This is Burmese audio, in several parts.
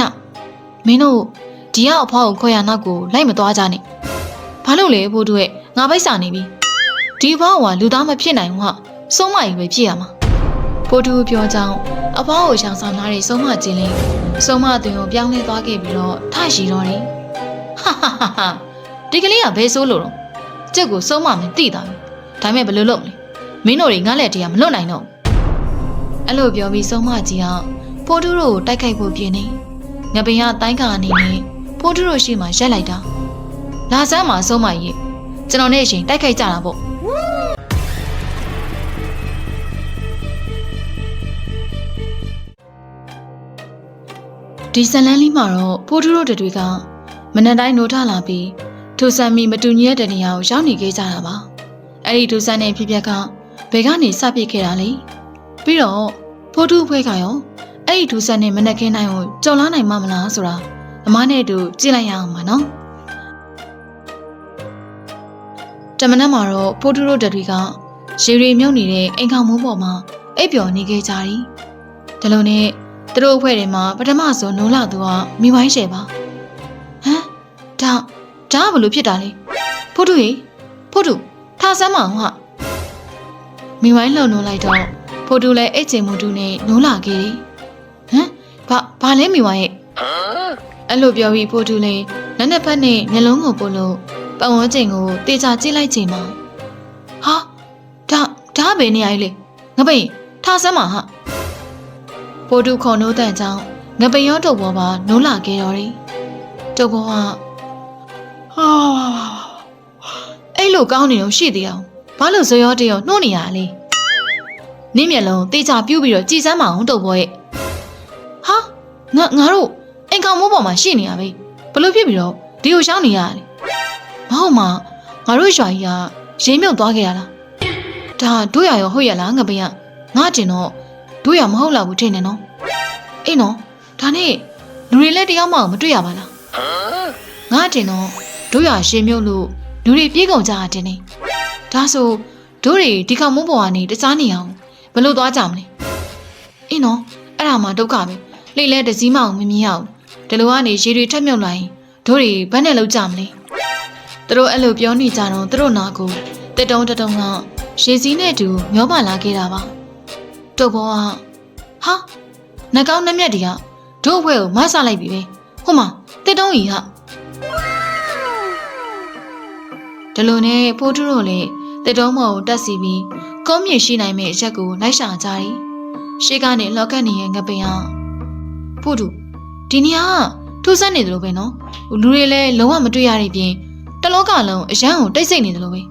နမင်းတို့ဒီကအဖွားကိုခေါ်ရနောက်ကိုလိုက်မသွားကြနဲ့ဘာလို့လဲဖိုးတို့ရဲ့ငါပိုက်စာနေပြီဒီအဖွားကလူသားမဖြစ်နိုင်ဘူးဟာဆုံးမကြီးပဲဖြစ်ရမှာဖိုးတို့ပြောကြောင်းအဖွားကိုရှောင်ဆောင်လာတဲ့ဆုံးမချင်းလေးဆုံးမသွင်ကိုပြောင်းလဲသွားခဲ့ပြီးတော့ထရှိတော့တယ်ဟာဟာဟာဟာဒီကလေးကဘယ်ဆိုးလို့တော့ကြက်ကိုဆုံးမမင်းသိတာပဲဒါပေမဲ့ဘယ်လိုလုပ်မလဲမင်းတို့တွေငါလက်တည်းကမလွတ်နိုင်တော့ဘူးအဲ့လိုပြောပြီးဆုံးမကြီးကဖိုးတို့ကိုတိုက်ခိုက်ဖို့ပြင်နေ ငပင်ကတိုင်းကာအနေနဲ့ဖိုးတို့ရှိမှရက်လိုက်တာလာစမ်းမှာဆုံးမကြီးကျွန်တော်နဲ့အရင်တိုက်ခိုက်ကြတာပေါ့ဒီဇလန်လေးမှာတော့ဖိုးထူးတို့တွေကမနက်တိုင်းနိုးထလာပြီးထူဆန်မီမတူညီတဲ့နေရာကိုရောက်နေခဲ့ကြတာပါအဲ့ဒီထူဆန်တဲ့ဖြစ်ပျက်ကဘယ်ကနေစပစ်ခဲ့တာလဲပြီးတော့ဖိုးထူးဖွဲကရော အဲ့ဒီထူဆန်တဲ့မနက်ခင်းတိုင်းကိုကြော်လာနိုင်မှာမလားဆိုတာအမားနဲ့အတူကြည့်လိုက်ရအောင်ပါနော်တမနက်မှာတော့ဖိုးထူးတို့တွေကရေရီမြုပ်နေတဲ့အိမ်ခေါင်မိုးပေါ်မှာအိပ်ပျော်နေခဲ့ကြတယ်ဒါလိုနဲ့သူတို့အဖွဲ့ထဲမှာပထမဆုံးနိုးလာသူကမိဝိုင်းရှယ်ပါဟမ်ဒါဒါကဘလို့ဖြစ်တာလဲဖို့တူရေဖို့တူထားစမ်းမအောင်ဟာမိဝိုင်းလှုံနိုးလိုက်တော့ဖို့တူလည်းအိတ်ချင်မှုတူနဲ့နိုးလာခဲ့တယ်ဟမ် ဘာဘာလဲမိဝိုင်းရဲ့အဲ့လိုပြောပြီးဖို့တူလည်းလက်နှစ်ဖက်နဲ့မျက်လုံးကိုပို့လို့ပတ်ဝန်းကျင်ကိုတေချာကြည့်လိုက်ချိန်မှာဟာဒါဒါဘယ်နေရလဲငပိန်ထားစမ်းမဟာပိုတူခေါ်နိုးတဲ့ကြောင့်ငပယောတုတ်ဘောပါနိုးလာခဲ့တော်တယ်။တုတ်ဘောကဟာအဲ့လိုကောင်းနေတော့ရှိသေးအောင်ဘာလို့ဇောတရောနှိုးနေရလဲ။နင်းမျက်လုံးတေချာပြူးပြီးတော့ကြည်စမ်းမအောင်တုတ်ဘောရဲ့ ဟာငါငါတို့အိမ်ကောင်မိုးပေါ်မှာရှိနေရပဲဘလို့ဖြစ်ပြီးတော့ဒီကိုရှောင်းနေရလဲမဟုတ်မှာငါတို့ရွာကြီးကရေမြုပ်သွားခဲ့ရလားဒါတို့ရရောဟုတ်ရလားငပင်ကငါတင်တော့တို့ရမဟုတ်လားဘူးထင်တယ်နော်အေးနော်ဒါနဲ့လူတွေလည်းတရားမှမတွေ့ရပါလားငါတင်တော့တို့ရရှင်းမြုပ်လို့လူတွေပြေးကုန်ကြတာတင်နေဒါဆိုတို့တွေဒီကောင်မုန်းပေါ်ကနေတစားနေအောင်ဘယ်လိုသွားကြမလဲအေးနော်အဲ့ဒါမှဒုက္ခပဲ လိတ်လဲတစည်းမအောင်မမြင်ရအောင်ဒီလိုကနေရေတွေထက်မြုပ်လာရင်တို့တွေဘယ်နဲ့လောက်ကြမလဲသူတို့အဲ့လိုပြောနေကြတော့သူတို့နာကိုတက်တုံးတက်တုံးကရေစည်းနဲ့အတူမျောပါလာခဲ့တာပါတုတ်ဘောကဟာနှကောင်းနှမျက်တွေကဒု့အဖွဲကိုမဆလိုက်ပြီပဲဟိုမှာတစ်တုံးကြီးဟာဒီလိုနဲ့ဖိုးထူးတို့လည်းတစ်တုံးမော်ကိုတက်စီပြီးကုန်းမြေရှိနိုင်မယ့်အချက်ကိုလိုက်ရှာကြတယ်ရှေ့ကနေလောက်ကတ်နေရဲ့ငပင်ဟာ ဖိုးထူးဒီနေရာကထူးဆန်းနေတယ်လို့ပဲနော်လူတွေလည်းလုံးဝမတွေ့ရတဲ့ပြင်တလောကလုံးအရန်ကိုတိတ်ဆိတ်နေတယ်လို့ပဲ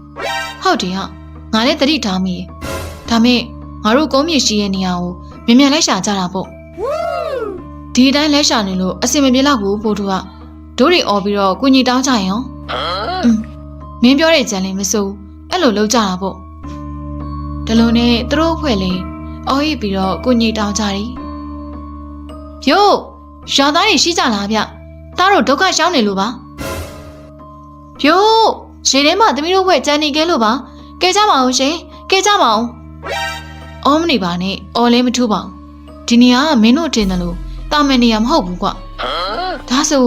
ဟုတ်တယ်ဟာငါလည်းတတိထားမိရဲ့ဒါမဲ့ ငါတို့ကုန်းမြေရှိရဲ့နေရာကိုမြန်မြန်လိုက်ရှာကြတာပေါ့ဒီအတိုင်းလိုက်ရှာနေလို့အစင်မပြေတော့ဘူးပို့တူကဒိုးတွေអော်ပြီးတော့ကုညီတောင်းကြရင်ရောอืมမင်းပြောတဲ့ကြံလေးမစိုးအဲ့လိုလုပ်ကြတာပေါ့ဒါလိုနဲ့သူတို့အဖွဲ့လေးအော်ရပြီးတော့ကုညီတောင်းကြတယ် ယို့ရွာသားတွေရှိကြလားဗျတားတို့ဒုက္ခရှောင်းနေလို့ပါယို့ရေထဲမှာသမီးတို့ဖွဲ့ကြံနေခဲ့လို့ပါကဲကြပါအောင်ရှင်ကဲကြပါအောင်အော်မနေပါနဲ့အော်လည်းမထူပါဘူးဒီနေရာကမင်းတို့တင်တယ်လို့တာမန်နေရာမဟုတ်ဘူးကွာဒါဆို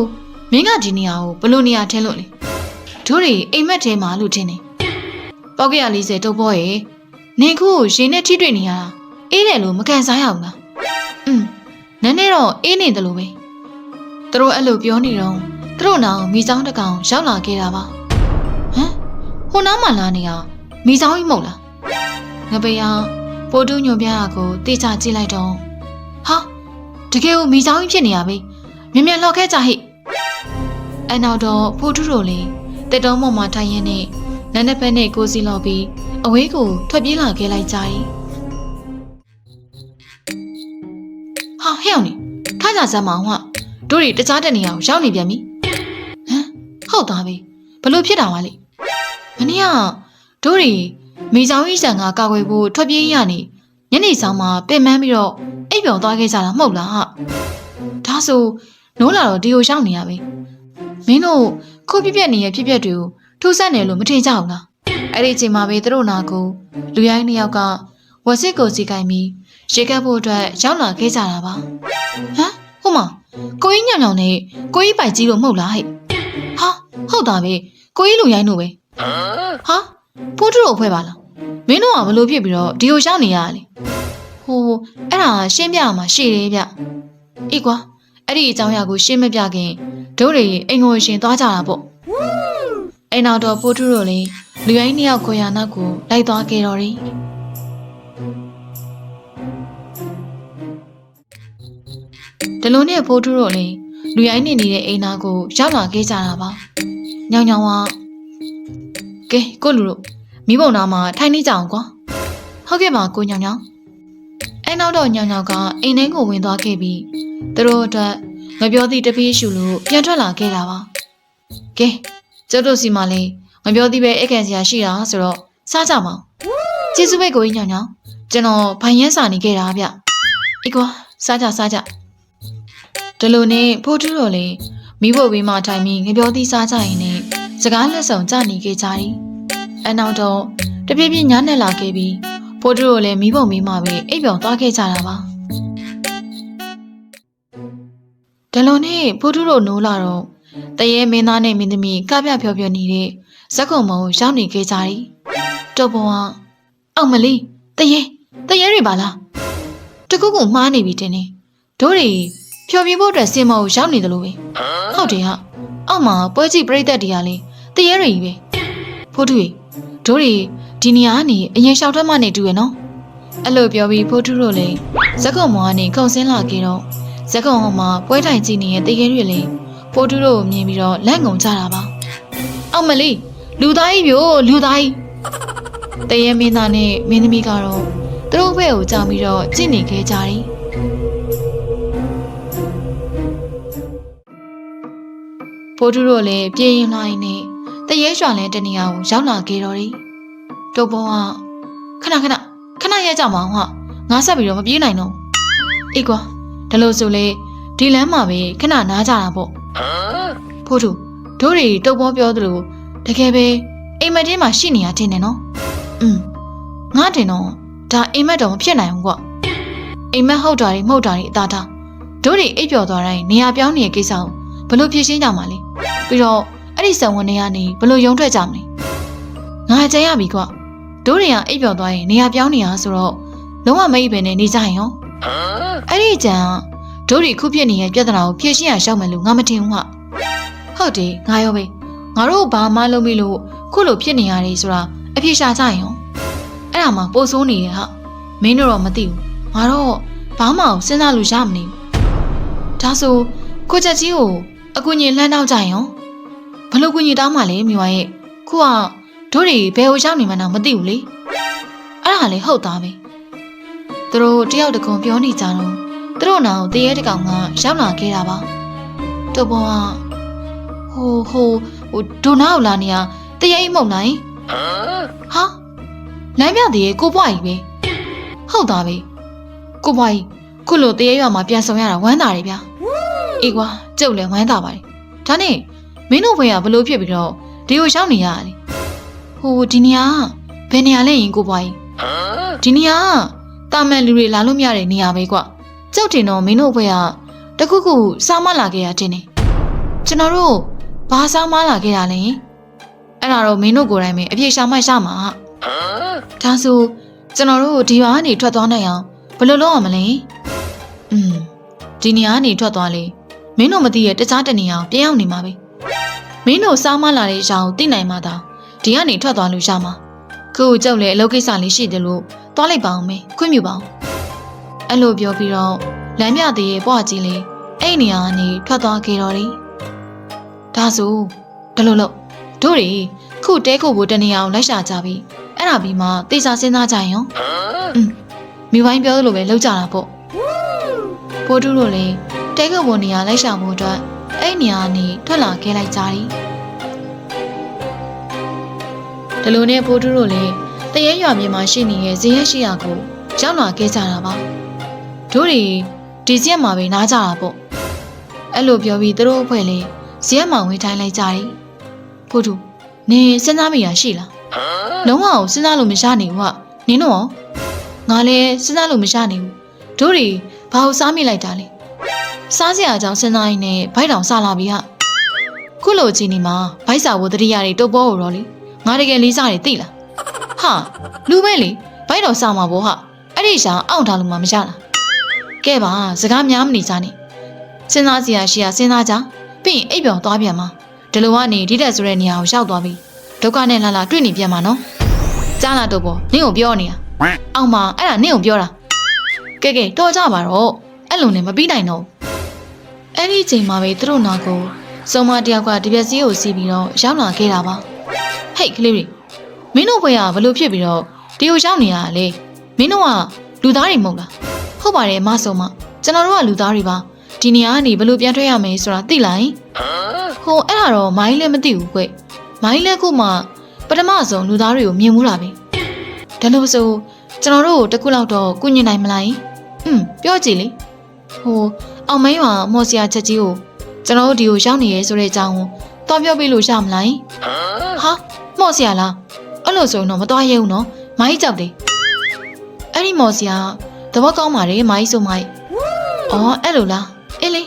မင်းကဒီနေရာကိုဘလို့နေရာထင်းလို့လဲတို့တွေအိမ်မက်ထဲမှာလို့ထင်းနေပေါက်ကရ40တုပ်ပေါ်ရဲ့နေခုကိုရေနဲ့ထိတွေ့နေရတာအေးတယ်လို့မကန်စားရအောင်လားอืม နည်းနည်းတော့အေးနေတယ်လို့ပဲသူတို့အဲ့လိုပြောနေတော့သူတို့နောင်မိချောင်းတစ်ကောင်ရောက်လာခဲ့တာပါဟမ်ဟိုနားမှာလာနေရမိချောင်းကြီးမဟုတ်လားငပယပိုတူးညွန်ပြားကိုတေချာကြည့်လိုက်တော့ဟာတကယ်ကိုမိချောင်းကြီးဖြစ်နေရပြီမြင်မြန်လှော်ခဲ့ကြဟိအနောက်တော့ဖိုတူးတို့လေတက်တုံးပေါ်မှာထိုင်ရင်းနဲ့လက်နှစ်ဖက်နဲ့ကိုစီလော်ပြီးအဝေးကိုထွက်ပြေးလာခဲ့လိုက်ကြ၏ ဟာဟဲ့အောင်နေထားကြစမ်းမအောင်ဟာတို့တွေတခြားတဲ့နေရာကိုရောက်နေပြန်ပြီဟမ်ဟုတ်သားပဲဘလို့ဖြစ်တာဝါလေမနေ့ကတို့တွေမိချောင်းကြီးဆန်ကကာကွယ်ဖို့ထွက်ပြေးရနေညနေဆောင်မှာပင်ပန်းပြီးတော့အိပ်ပျော်သွားခဲ့ကြတာမဟုတ်လားဟာဒါဆိုနိုးလာတော့ဒီကိုရှောင်းနေရပဲမင်းတို့ခုပြပြနေရဖြစ်ဖြစ်တွေကိုထူးဆန်းတယ်လို့မထင်ကြဘူးလားအဲ့ဒီအချိန်မှာပဲသူတို့နာကိုလူရိုင်းနှစ်ယောက်က ဝက်စစ်ကိုစီကိုင်ပြီးရေကပ်ဖို့အတွက်ရောက်လာခဲ့ကြတာပါဟမ်ဟိုမှာကိုကြီးညောင်ညောင်နဲ့ကိုကြီးပိုက်ကြီးတို့မဟုတ်လားဟဲ့ဟာဟုတ်တာပဲကိုကြီးလူရိုင်းတို့ပဲဟာဖိုးထုတို့အဖွဲပါလားမင်းတို့ကဘလို့ဖြစ်ပြီးတော့ဒီကိုရှောင်းနေရလေဟိုအဲ့ဒါရှင်းပြရမှာရှေ့တယ်ဗျအေးကွာအဲ့ဒီအကြောင်းအရာကိုရှင်းမပြခင်တို့တွေအိမ်ကိုရှင်သွားကြတာပေါ့အိမ်နောက်တော့ဖိုးထုတို့လည်းလူရိုင်းနှစ်ယောက်ကိုရနောက်ကိုလိုက်သွားခဲ့တော်တယ် ဒီလိုနဲ့ဖိုးထုတို့လည်းလူရိုင်းနေနေတဲ့အိမ်သားကိုရောက်လာခဲ့ကြတာပါ။ညောင်ညောင်ကကဲကိုလူတို့မိဘုံသားမှာထိုင်နေကြအောင်ကွာ။ဟုတ်ကဲ့ပါကိုညောင်ညောင်။အဲနောက်တော့ညောင်ညောင်ကအိမ်ထဲကိုဝင်သွားခဲ့ပြီးသူတို့အတွက်ငပြောသည့်တပည့်ရှူလို့ပြန်ထွက်လာခဲ့တာပါ။ကဲကျုပ်တို့စီမှာလည်းငပြောသည့်ပဲအခန့်စရာရှိတာဆိုတော့စားကြပါဦး။ကျေးဇူးပဲကိုကြီးညောင်ညောင်ကျွန်တော်ဗိုင်ရမ်းစာနေခဲ့တာဗျ။အေးကွာစားကြစားကြ ဒီလိုနဲ့ဖိုးထူးတော်လည်းမိဖို့ဘေးမှာထိုင်ပြီးငပြောသီးစားကြရင်နဲ့စကားလက်ဆောင်ကြနေခဲ့ကြတယ်။အနောက်တော့တပြည့်ပြည့်ညနဲ့လာခဲ့ပြီးဖိုးထူးတော်လည်းမိဖို့ဘေးမှာပဲအိပ်ပျော်သွားခဲ့ကြတာပါ။ဒီလိုနဲ့ဖိုးထူးတော်နိုးလာတော့တရေမင်းသားနဲ့မင်းသမီးကပြဖြောဖြောနေတဲ့ဇက်ကုံမုံကိုရောက်နေခဲ့ကြတယ်။တော့ဘွားအောက်မလေးတရေတရေတွေပါလား။တကူကူမှားနေပြီတင်နေ။တို့တွေ ဖြော်ပြဖို့အတွက်စင်မောကိုရောက်နေတယ်လို့ပဲဟုတ်တယ်ဟာအောက်မှာပွဲကြည့်ပြိသက်တွေကလည်းတရေရီပဲဖိုးထူရီတို့တွေဒီနေရာကနေအရင်လျှောက်ထွက်မှနေတူရနော်အဲ့လိုပြောပြီးဖိုးထူတို့လည်းဇက်ကုံမောကနေခုံဆင်းလာခဲ့တော့ဇက်ကုံဟောမှာပွဲထိုင်ကြည့်နေတဲ့တရေရီလည်းဖိုးထူတို့ကိုမြင်ပြီးတော့လက်ငုံကြတာပါအောက်မလေးလူသားကြီးပြို့လူသားကြီးတရေမင်းသားနဲ့မင်းသမီးကတော့သူတို့ဘက်ကိုကြောင်ပြီးတော့ကြည့်နေခဲ့ကြတယ် ဖိုးထူတို့လည်းပြေးရင်လာရင်နဲ့တရေရွှာလဲတနေရာကိုရောက်လာခဲ့တော့တယ်တုတ်ပေါ်ကခဏခဏခဏရဲကြမအောင်ဟာငါဆက်ပြီးတော့မပြေးနိုင်တော့ဘူးအေးကွာဒါလို့ဆိုလေဒီလမ်းမှာပဲခဏနားကြတာပေါ့ဖိုးထူတို့တွေတုတ်ပေါ်ပြောသလိုတကယ်ပဲအိမ်မက်တင်းမှာရှိနေရတင်တယ်နော်อืมငါတင်တော့ဒါအိမ်မက်တော့မဖြစ်နိုင်ဘူးကွအိမ်မက်ဟုတ်တာတွေမဟုတ်တာတွေအသာထားတို့တွေအိပ်ပျော်သွားတိုင်းနေရာပြောင်းနေတဲ့ကိစ္စကို ဘလို့ဖြေရှင်းကြမှာလဲပြီးတော့အဲ့ဒီဆံဝင်တွေကနေဘလို့ယုံထွက်ကြမလဲငါကြံရပြီကွတို့တွေကအိပ်ပျော်သွားရင်နေရာပြောင်းနေရဆိုတော့လုံးဝမအိပ်ပဲနဲ့နေကြရင်ရောအဲ့ဒီကြံကတို့တွေခုဖြစ်နေတဲ့ပြဿနာကိုဖြေရှင်းရရှောက်မယ်လို့ငါမထင်ဘူးဟာဟုတ်တယ်ငါရောပဲငါတို့ဘာမှလုပ်မိလို့ခုလိုဖြစ်နေရတယ်ဆိုတာအဖြေရှာကြရင်ရောအဲ့ဒါမှပိုဆိုးနေတယ်ဟာမင်းတို့တော့မသိဘူးငါတော့ဘာမှစဉ်းစားလို့ရမနေဘူးဒါဆိုကိုချက်ကြီးကို အကူကြီးလှမ်းတော့ကြရင်ရောဘလို့ကူကြီးတောင်းမှလဲမြွာရဲ့ခုကတို့တွေဘယ်ကိုရောက်နေမှန်းတော့မသိဘူးလေအဲ့ဒါလည်းဟုတ်သားပဲသူတို့တယောက်တကုံပြောနေကြတော့သူတို့နောင်တရေတကောင်ကရောက်လာခဲ့တာပါတို့ဘောကဟိုဟိုဟိုဒိုနာကိုလာနေရတရေအိမ်မဟုတ်နိုင်ဟာလမ်းပြတရေကိုပွားကြီးပဲဟုတ်သားပဲကိုပွားကြီးခုလိုတရေရွာမှာပြန်ဆောင်ရတာဝမ်းသာတယ်ဗျာ အေးကွာကျုပ်လည်းဝမ်းသာပါတယ်ဒါနဲ့မင်းတို့ဘွေကဘလို့ဖြစ်ပြီးတော့ဒီကိုရှောင်းနေရတာလေဟိုဒီနေရာကဘယ်နေရာလဲရင်ကိုပွားကြီးဒီနေရာကတာမန်လူတွေလာလို့မရတဲ့နေရာပဲကွကျုပ်တင်တော့မင်းတို့ဘွေကတခုခုစားမလာခဲ့ရတင်နေကျွန်တော်တို့ဘာစားမလာခဲ့တာလဲအဲ့ဒါတော့မင်းတို့ကိုယ်တိုင်ပဲအပြေရှာမှရှာမှာဒါဆိုကျွန်တော်တို့ဒီရွာကနေထွက်သွားနိုင်အောင်ဘယ်လိုလုပ်ရမလဲอืมဒီနေရာကနေထွက်သွားလေ မင်းတို့မသိရဲ့တခြားတနေရာကိုပြန်ရောက်နေမှာပဲမင်းတို့စားမလာတဲ့အကြောင်းသိနိုင်မှသာဒီကနေထွက်သွားလို့ရမှာခုကျုပ်လည်းအလုပ်ကိစ္စလေးရှိတယ်လို့သွားလိုက်ပါအောင်မေခွင့်ပြုပါအောင်အဲ့လိုပြောပြီးတော့လမ်းမြသေးရဲ့ဘွားကြီးလေးအဲ့နေရာကနေထွက်သွားခဲ့တော့တယ်ဒါဆိုဒီလိုလို့တို့တွေခုတဲခုဘိုတနေရာကိုလိုက်ရှာကြပြီအဲ့ဒါပြီးမှတေချာစဉ်းစားကြရင်ရောอืมမိဝိုင်းပြောသလိုပဲလောက်ကြတာပေါ့ဖိုးတူးတို့လည်း တဲကဘုံနေရာလိုက်ရှာမှုအတွက်အဲ့နေရာကနေထွက်လာခဲ့လိုက်ကြတယ်။ဒီလိုနဲ့ဖိုးတူးတို့လည်းတရဲရွာမြေမှာရှိနေတဲ့ဇေယျရှိရာကိုရောက်လာခဲ့ကြတာပါ။တို့တွေဒီဇက်မှာပဲနားကြတာပေါ့။အဲ့လိုပြောပြီးသူတို့အဖွဲ့လည်းဇက်မှာဝင်ထိုင်လိုက်ကြတယ်။ဖိုးတူးနေစဉ်းစားမိတာရှိလား။လုံးဝကိုစဉ်းစားလို့မရနိုင်ဘူးကနင်းတော့ငါလည်းစဉ်းစားလို့မရနိုင်ဘူး။တို့တွေဘာလို့စားမိလိုက်တာလဲ စားစရာအကြောင်းစဉ်းစားရင်းနဲ့ဘိုက်တောင်စားလာပြီဟာခုလိုအချိန်ဒီမှာဘိုက်စာဝတ္တရိယတွေတုပ်ပေါ်တော့လေငါတကယ်လေးစားတယ်သိလားဟာလူပဲလေဘိုက်တော်စားမှာဘောဟာအဲ့ဒီရှာအောင့်ထားလို့မှမရလားကဲပါစကားများမနေကြနဲ့စဉ်းစားစရာရှိရစဉ်းစားကြပြီးရင်အိပ်ပျော်သွားပြန်မှာဒီလိုကနေဒီတက်ဆိုတဲ့နေရာကိုရောက်သွားပြီဒုက္ခနဲ့လာလာတွေ့နေပြန်မှာနော်ကြားလာတော့ပေါ့နင့်ကိုပြောနေတာအောင်မအဲ့ဒါနင့်ကိုပြောတာကဲကဲတော်ကြပါတော့အဲ့လိုနဲ့မပြီးနိုင်တော့ဘူး အဲ့ဒီအချိန်မှာပဲသူတို့နာကိုစုံမတယောက်ကဒီပြက်စီးကိုစီးပြီးတော့ရောက်လာခဲ့တာပါဟဲ့ကလေးတွေမင်းတို့ဘွေကဘလို့ဖြစ်ပြီးတော့ဒီကိုရောက်နေရတာလေမင်းတို့ကလူသားတွေမဟုတ်လားဟုတ်ပါတယ်မဆုံမကျွန်တော်တို့ကလူသားတွေပါဒီနေရာကနေဘလို့ပြန်ထွက်ရမယ်ဆိုတာသိလားယင်ဟိုအဲ့ဒါတော့မိုင်းလည်းမသိဘူးကွမိုင်းလည်းခုမှပထမဆုံးလူသားတွေကိုမြင်မှုတာပဲဒါလို့ဆိုကျွန်တော်တို့ကိုတစ်ခုလောက်တော့ကုညင်နိုင်မလားယင်อืมပြောကြည့်လေဟို အောင်မင်းရွာမော်စရာချက်ကြီးကိုကျွန်တော်တို့ဒီကိုရောက်နေရဲဆိုတဲ့အကြောင်းကိုတော့ပြောပြလို့ရမလားယင်ဟာမော်စရာလားအဲ့လိုဆိုရင်တော့မတော်ရဲဘူးနော်မိုင်းကြောက်တယ်အဲ့ဒီမော်စရာသဘောကောင်းပါတယ်မိုင်းဆိုမိုင်းအော်အဲ့လိုလားအေးလေ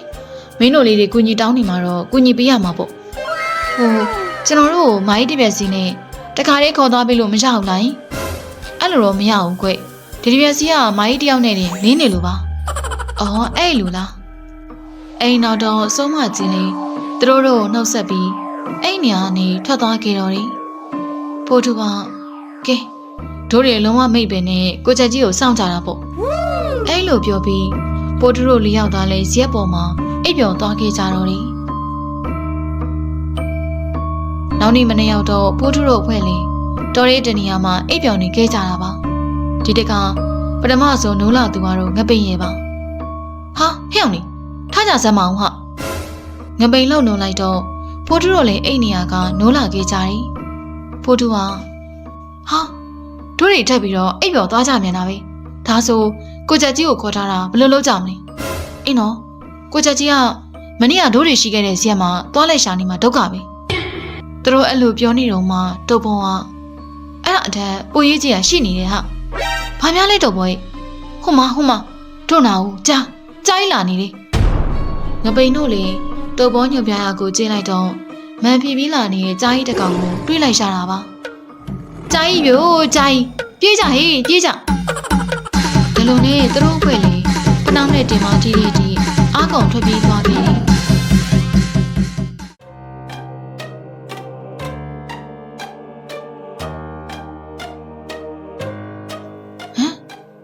မင်းတို့လေးတွေကုညီတောင်းနေမှာတော့ကုညီပေးရမှာပေါ့ဟိုကျွန်တော်တို့မိုင်းတစ်ပြက်စီနဲ့တခါလေးခေါ်သွားပြီလို့မရဘူးလားယင်အဲ့လိုတော့မရဘူးကွဒီတစ်ပြက်စီကမိုင်းတစ်ယောက်နဲ့တင်နင်းနေလို့ပါအော်အဲ့လိုလား အဲ့နောက်တော့အဆုံးမကြီးလေးသူတို့တို့နှုတ်ဆက်ပြီးအဲ့နေရာကနေထွက်သွားခဲ့တော်တယ်ဖိုးသူကကဲတို့တွေလုံးဝမိတ်ပဲနဲ့ကိုချက်ကြီးကိုစောင့်ကြတာပေါ့အဲ့လိုပြောပြီးပိုးသူတို့လေးယောက်သားလဲရက်ပေါ်မှာအိပ်ပျော်သွားခဲ့ကြတော့တယ်နောက်နေ့မနေ့ရောက်တော့ပိုးသူတို့အဖွဲ့လေးတော်ရဲတနေရာမှာအိပ်ပျော်နေခဲ့ကြတာပါဒီတကပထမဆုံးနိုးလာသူကတော့ငပိန်ရဲ့ပါဟာဟဲ့အောင်နေ ထားကြစမ်းမအောင်ဟာငပိန်လောက်နိုးလိုက်တော့ဖိုးသူတို့လည်းအိတ်နေရကနိုးလာခဲ့ကြတယ်ဖိုးသူကဟာတို့တွေထပ်ပြီးတော့အိပ်ပျော်သွားကြမြန်တာပဲဒါဆိုကိုချက်ကြီးကိုခေါ်ထားတာဘယ်လိုလုပ်ကြမလဲအင်းနော်ကိုချက်ကြီးကမနေ့ကတို့တွေရှိခဲ့တဲ့ဇက်မှာသွားလိုက်ရှာနေမှာဒုက္ခပဲသူတို့အဲ့လိုပြောနေတော့မှတုပ်ပုံကအဲ့ဒါအထက်ပိုရေးကြီးကရှိနေတယ်ဟာဘာများလဲတော့ဘောရဲ့ဟိုမဟိုမတို့နာဦးကြားကြားလာနေတယ် ငပိန်တို့လေတုပ်ပေါ်ညွှန်ပြရကိုကျင်းလိုက်တော့မန်ဖြီပြီးလာနေတဲ့ကြားကြီးတစ်ကောင်ကိုတွေးလိုက်ရှာတာပါကြားကြီးပြို့ကြားကြီးပြေးကြဟေးပြေးကြဒီလိုနဲ့သူတို့အဖွဲ့လေးပနောင်းနဲ့တင်မကြီးလေးတီအားကုန်ထွက်ပြေးသွားပြီဟမ်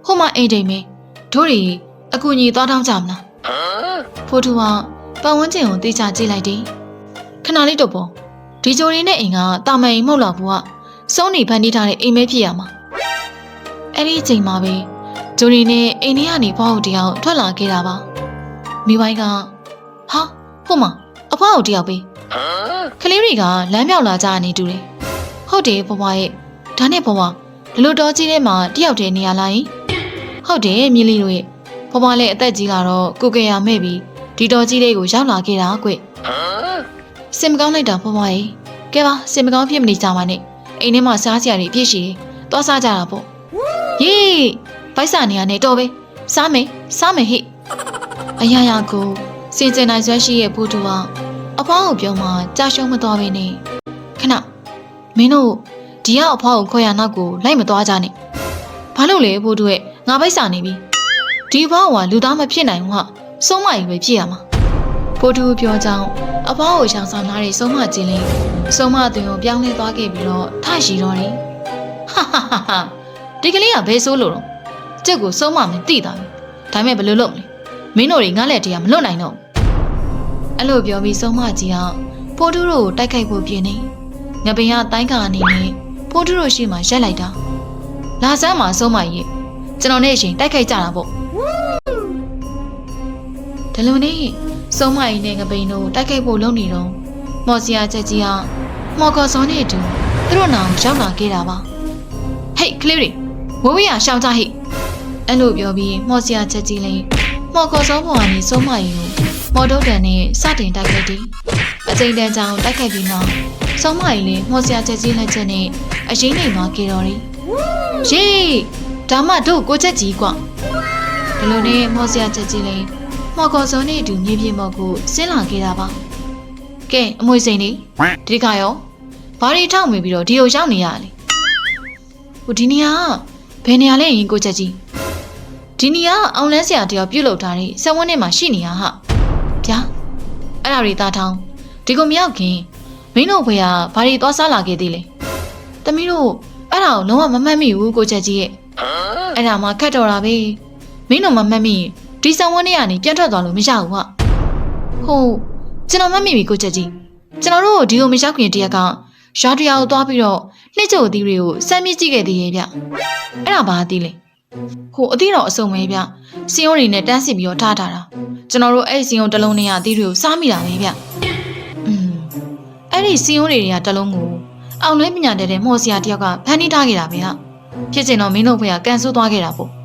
ဟိုမအိမ်တိမ်မင်းတို့တွေအကူကြီးသွားတောင်းကြမလား ဖိုးထူကပတ်ဝန်းကျင်ကိုတေချာကြည့်လိုက်တယ်ခဏလေးတော့ပေါ့ဒီဂျိုရီနဲ့အိမ်ကတာမန်အိမ်မဟုတ်တော့ဘူးကစုံးနေဖန်တီးထားတဲ့အိမ်ပဲဖြစ်ရမှာအဲ့ဒီအချိန်မှာပဲဂျိုရီနဲ့အိမ်ထဲကနေဖွားဟုတ်တယောက်ထွက်လာခဲ့တာပါမိဘိုင်းကဟာဟုတ်မအဖွားဟုတ်တယောက်ပဲကလေးတွေကလမ်းမြောက်လာကြနေတူတယ်ဟုတ်တယ်ဘွားရဲ့ဒါနဲ့ဘွားဒီလိုတော်ကြီးထဲမှာတယောက်တည်းနေရလားယင်ဟုတ်တယ်မြလီတို့ရဲ့ဘွားလည်းအသက်ကြီးလာတော့ကိုကေရမဲ့ပြီး ဒီတော်ကြီးလေးကိုရောက်လာခဲ့တာကွစင်မကောင်းလိုက်တာဘွားရဲ့ကဲပါစင်မကောင်းဖြစ်မနေကြပါနဲ့အိမ်ထဲမှာစားစရာတွေအပြည့်ရှိတယ်သွားစားကြတာပေါ့ယေးဗိုက်စာနေရနဲ့တော်ပဲစားမယ်စားမယ်ဟိအရာရာကိုစင်ကြင်နိုင်ဆွဲရှိရဲ့ဘူးတူကအဖွားကိုပြောမှကြာရှုံးမသွားပဲနဲ့ခဏမင်းတို့ဒီကအဖွားကိုခေါ်ရနောက်ကိုလိုက်မသွားကြနဲ့ဘာလို့လဲဘူးတူရဲ့ငါဗိုက်စာနေပြီဒီဘွားကလူသားမဖြစ်နိုင်ဘူးဟာ ဆုံးမကြီးပဲဖြစ်ရမှာဘူးတူပြောကြောင်းအဖွားကိုရှောင်ဆောင်လာတဲ့ဆုံးမချင်းလေးဆုံးမသွင်ကိုပြောင်းလဲသွားခဲ့ပြီးတော့ထရှိတော့တယ်ဟာဟာဟာဟာဒီကလေးကဘယ်ဆိုးလို့တော့ကြက်ကိုစုံမမင်းသိတာပဲဒါပေမဲ့ဘယ်လိုလုပ်မလဲမင်းတို့တွေငါ့လက်တည်းကမလွတ်နိုင်တော့အဲ့လိုပြောပြီးစုံမကြီးကဖိုးတူးတို့ကိုတိုက်ခိုက်ဖို့ပြင်နေငပင်ကတိုင်းကာအနေနဲ့ဖိုးတူးတို့ရှိမှရက်လိုက်တာလာစမ်းမှာစုံမကြီးကျွန်တော်နဲ့အရင်တိုက်ခိုက်ကြတာပေါ့ ဒီလိုနဲ့စုံမကြီးနဲ့ငပင်တို့တိုက်ခိုက်ဖို့လုပ်နေတော့မော်စီယာချက်ကြီးကမော်ကော်စောနဲ့အတူသူတို့နောင်ရောက်လာခဲ့တာပါဟေးကလေးတွေဝဝရရှောင်းကြဟိအဲ့လိုပြောပြီးမော်စရာချက်ကြီးလေးမော်ကော်စောပေါ်ကနေစိုးမရီကိုမော်ဒုတ်တန်နဲ့စတင်တိုက်ခိုက်တယ်အချိန်တန်ကြောင်တိုက်ခိုက်ပြီးနောက်စိုးမရီလေးမော်စရာချက်ကြီးလက်ချက်နဲ့အရင်နေသွားကြတော်တယ်ရေးဒါမှတို့ကိုချက်ကြီးကွဒီလိုနဲ့မော်စရာချက်ကြီးလေး မော်ကော်စောနဲ့အတူမြေပြင်ပေါ်ကိုဆင်းလာခဲ့တာပါကဲအမွေစိန်လေးဒီတစ်ခါရောဘာတွေထောက်မိပြီးတော့ဒီကိုရောက်နေရလဲဟိုဒီနေရာကဘယ်နေရာလဲရင်ကိုချက်ကြီးဒီနေရာကအောင်လန်းဆရာတယောက်ပြုတ်လောက်ထားတဲ့ဆက်ဝန်းထဲမှာရှိနေရဟာဗျာအဲ့ဒါတွေသားထောင်းဒီကိုမရောက်ခင်မင်းတို့ဘွေကဘာတွေသွားစားလာခဲ့သေးလဲတမီးတို့အဲ့ဒါကိုလုံးဝမမှတ်မိဘူးကိုချက်ကြီးရဲ့အဲ့ဒါမှခတ်တော်တာပဲမင်းတို့မမှတ်မိရင် ဒီဆက်ဝန်းထဲကနေပြန်ထွက်သွားလို့မရဘူးဟာဟုတ်ကျွန်တော်မှတ်မိပြီကိုချက်ကြီးကျွန်တော်တို့ဒီကိုမရောက်ခင်တရက်ကရွာတရာကိုသွားပြီးတော့နှစ်ကျုပ်အသီးတွေကိုစမ်းမြစ်ကြည့်ခဲ့သေးရဲ့ဗျအဲ့ဒါဘာအသီးလဲဟိုအသီးတော်အစုံပဲဗျစီယုံတွေနဲ့တန်းစစ်ပြီးတော့ထားထားတာကျွန်တော်တို့အဲ့ဒီစီယုံတစ်လုံးနဲ့အသီးတွေကိုစားမိတာပဲဗျอืมအဲ့ဒီစီယုံတွေကတစ်လုံးကိုအောင်လွဲပညာတဲ့တဲ့မော်စီယာတယောက်ကဖန်တီးထားခဲ့တာပဲဟာဖြစ်ချင်တော့မင်းတို့ဖေကကန်ဆိုးသွားခဲ့တာပေါ့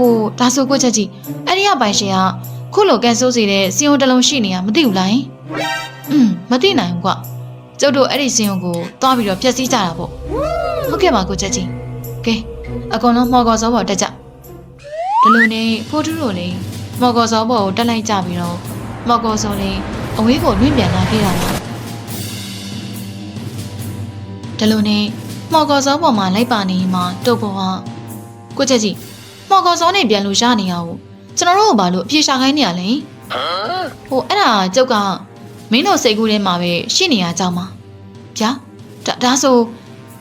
ဟိုဒါဆိုကိုချက်ကြီးအဲ့ဒီက ပိုင်ရှင်ကခုလိုကန်ဆိုးစီတဲ့စီယုံတစ်လုံးရှိနေရမသိဘူးလားယင်อืมမသိနိုင်ဘူးကွကျုပ်တို့အဲ့ဒီစီယုံကိုသွားပြီးတော့ဖျက်ဆီးကြတာပေါ့ဟုတ်ကဲ့ပါကိုချက်ကြီးကဲအကုန်လုံးမော်ကော်စောပေါ်တက်ကြဒီလိုနဲ့ဖိုးတူးတို့လည်းမော်ကော်စောပေါ်ကိုတက်လိုက်ကြပြီးတော့မော်ကော်စောလည်းအဝေးကိုလွင့်ပြန်လာခဲ့တာပါဒီလိုနဲ့မော်ကော်စောပေါ်မှာလိုက်ပါနေမှတုတ်ပေါ်ကကိုချက်ကြီးမော်ကော်စောနဲ့ပြန်လို့ရနေရအောင် ကျွန်တော်တို့ကဘာလို့အပြေရှာခိုင်းနေရလဲဟိုအဲ့ဒါကျုပ်ကမင်းတို့စိတ်ကူးထဲမှာပဲရှိနေရကြောင်းပါဗျာဒါဒါဆို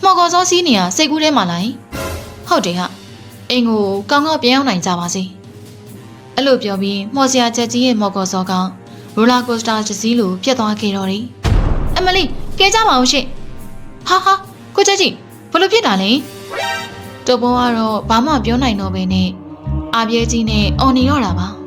မော်ကော်စောစီးနေရစိတ်ကူးထဲမှာလားဟုတ်တယ်ဟာအင်းကိုကောင်းကောင်းပြန်ရောက်နိုင်ကြပါစေအဲ့လိုပြောပြီးမော်စရာချက်ကြီးရဲ့မော်ကော်စောကရိုလာကိုစတာတစ်စီးလိုပြတ်သွားခဲ့တော့တယ်အမလီကဲကြပါအောင်ရှင့်ဟာဟာကိုချက်ကြီးဘလို့ဖြစ်တာလဲတော်ပေါ်ကတော့ဘာမှပြောနိုင်တော့ပဲနဲ့ အာပြဲကြီးနဲ့အော်နေတော့တာပါ